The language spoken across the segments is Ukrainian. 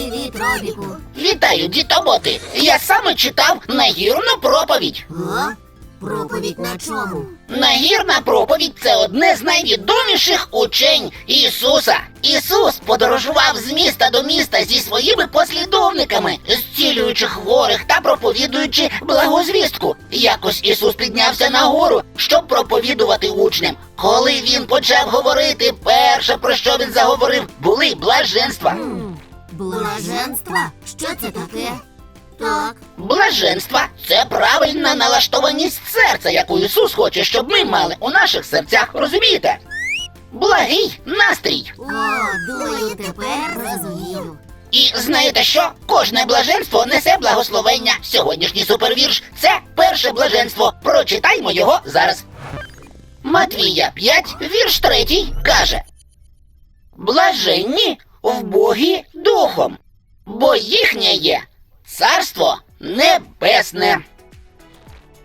Привіт, Робіку. Вітаю, дітоботи! Я саме читав нагірну проповідь. А? Проповідь на чому? Нагірна проповідь це одне з найвідоміших учень Ісуса. Ісус подорожував з міста до міста зі своїми послідовниками, зцілюючи хворих та проповідуючи благозвістку. Якось Ісус піднявся на гору, щоб проповідувати учням. Коли він почав говорити, перше про що він заговорив, були блаженства. Блаженства? Що це таке? Так. Блаженство це правильна налаштованість серця, яку Ісус хоче, щоб ми мали у наших серцях, розумієте? Благий настрій. О, думаю, тепер зрозумів. І знаєте що? Кожне блаженство несе благословення. Сьогоднішній супервірш це перше блаженство. Прочитаймо його зараз. Матвія 5, вірш 3 каже: Блаженні в Богі духом, бо їхнє є царство небесне.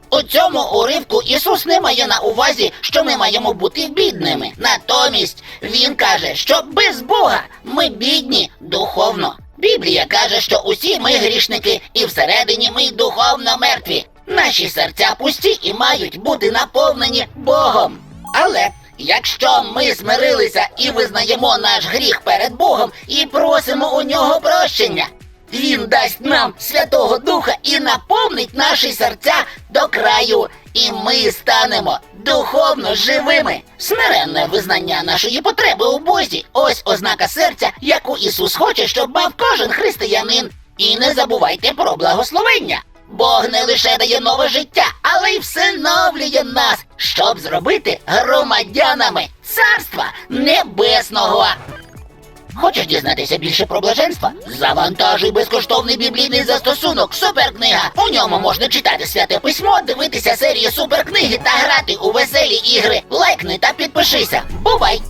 У цьому уривку Ісус не має на увазі, що ми маємо бути бідними. Натомість Він каже, що без Бога ми бідні духовно. Біблія каже, що усі ми грішники, і всередині ми духовно мертві. Наші серця пусті і мають бути наповнені Богом. Але якщо ми змирилися і визнаємо наш гріх перед Богом і просимо у нього прощення, він дасть нам Святого Духа і наповнить наші серця до краю, і ми станемо духовно живими. Смиренне визнання нашої потреби у Бозі. Ось ознака серця, яку Ісус хоче, щоб мав кожен християнин. І не забувайте про благословення. Бог не лише дає нове життя, але й всиновлює нас, щоб зробити громадянами Царства Небесного. Хочеш дізнатися більше про блаженство? Завантажуй безкоштовний біблійний застосунок Суперкнига. У ньому можна читати святе письмо, дивитися серії суперкниги та грати у веселі ігри. Лайкни та підпишися. Бувай!